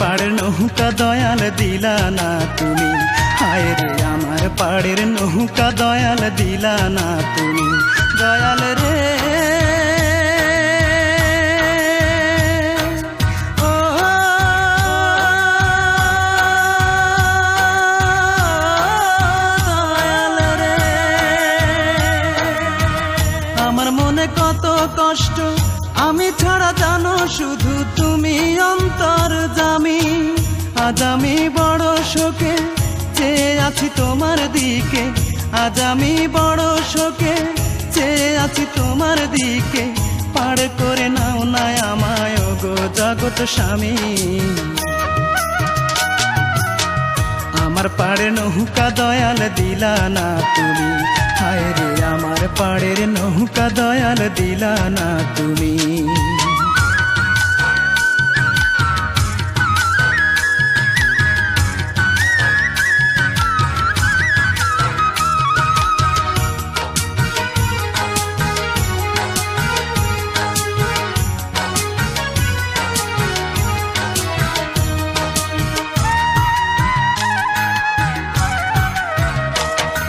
নৌকা দয়াল দিলা না তুমি। হায় রে আমার পাড়ের নৌকা দয়াল দিলা না তুমি। দয়াল আজ আমি বড় শোকে চেয়ে আছি তোমার দিকে। আজ আমি বড় শোকে চেয়ে আছি তোমার দিকে। পার করে নাও না আমায় গো জগৎ স্বামী। আমার পাড়ে নৌকা দয়াল দিলা না তুমি। হায় রে, আমার পাড়ের নৌকা দয়াল দিলা না তুমি।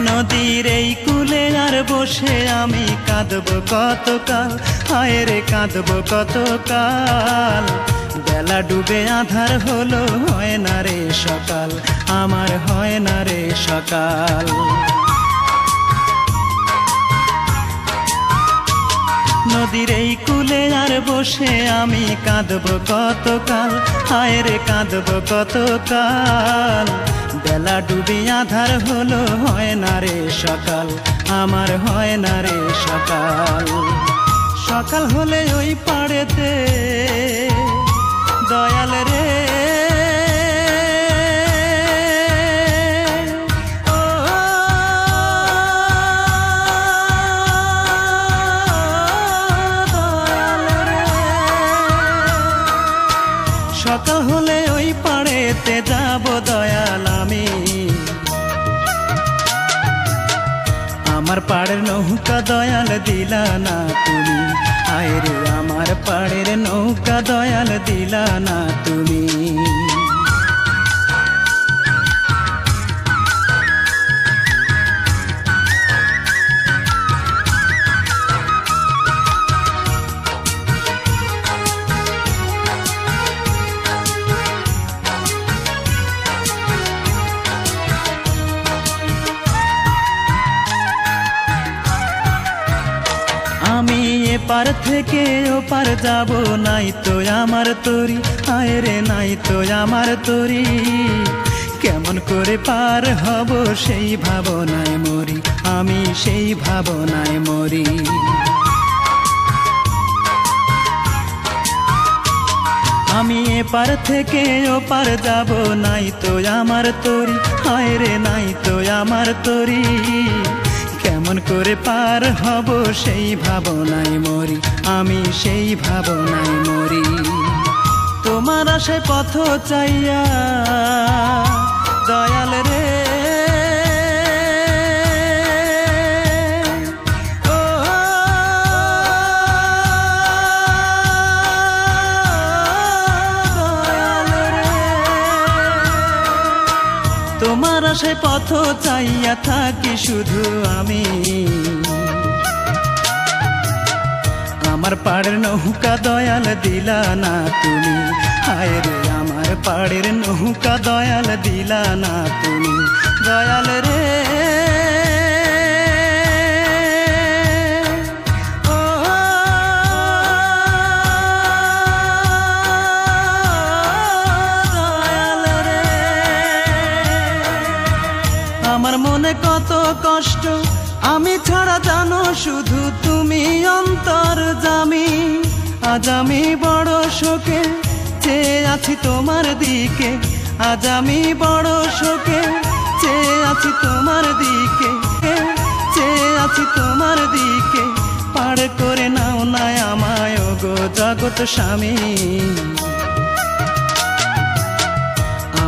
নদীর এই কুলে আর বসে আমি কাঁদব কতকাল? হায় রে, কাঁদব কতকাল? বেলা ডুবে আধার হলো, হয় না রে সকাল? আমার হয় না রে সকাল। নদীর এই কুলে আর বসে আমি কাঁদব কতকাল? হায় রে কাঁদব কতকাল? বেলা ডুবি আধার হলো, হয় না রে সকাল? আমার হয় না রে সকাল। সকাল হলে ওই পাড়েতে দয়াল রে সকাল হলে ওই পাড়েতে যাব দয়াল আমি। আমার পাড়ের নৌকা দয়াল দিলা না তুমি। আয় রে, আমার পাড়ের নৌকা দয়াল দিলা না তুমি। আমি এপার থেকে ওপার যাব, নাই তো আমার তরি। আয় রে, নাই তো আমার তরি। কেমন করে পার হব সেই ভাবনায় মরি, আমি সেই ভাবনায় মরি। আমি এপার থেকে ওপার যাব, নাই তো আমার তরি। হায় রে, নাই তো আমার তরি। কেমন করে পার হব সেই ভাবনায় মরি, আমি সেই ভাবনায় মরি। তোমার আশে পথ চাইয়া দয়াল রে তোমার সে পথ চাইয়া থাকি শুধু আমি। আমার পাড়ের নৌকা দয়াল দিলা না তুমি। হায় রে, আমার পাড়ের নৌকা দয়াল দিলা না তুমি। দয়াল রে আমার মনে কত কষ্ট? আমি ছাড়া জানো শুধু তুমি অন্তর জামি। আজ আমি বড় শোকে চেয়ে আছি তোমার দিকে। আজ আমি বড় শোকে চেয়ে আছি তোমার দিকে। চেয়ে আছি তোমার দিকে। পার করে নাও না আমায় গো জগৎ স্বামী।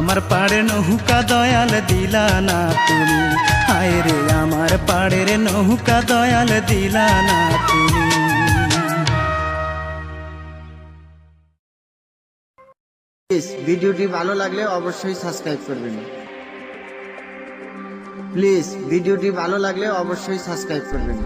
আমার পাড়ে নৌকা দয়াল দিলা না তুমি। হায় রে, আমার পাড়ের নহুকা দয়াল দিলা না তুমি। ভিডিওটি ভালো লাগলে অবশ্যই সাবস্ক্রাইব করবেন। প্লিজ ভিডিওটি ভালো লাগলে অবশ্যই সাবস্ক্রাইব করবেন।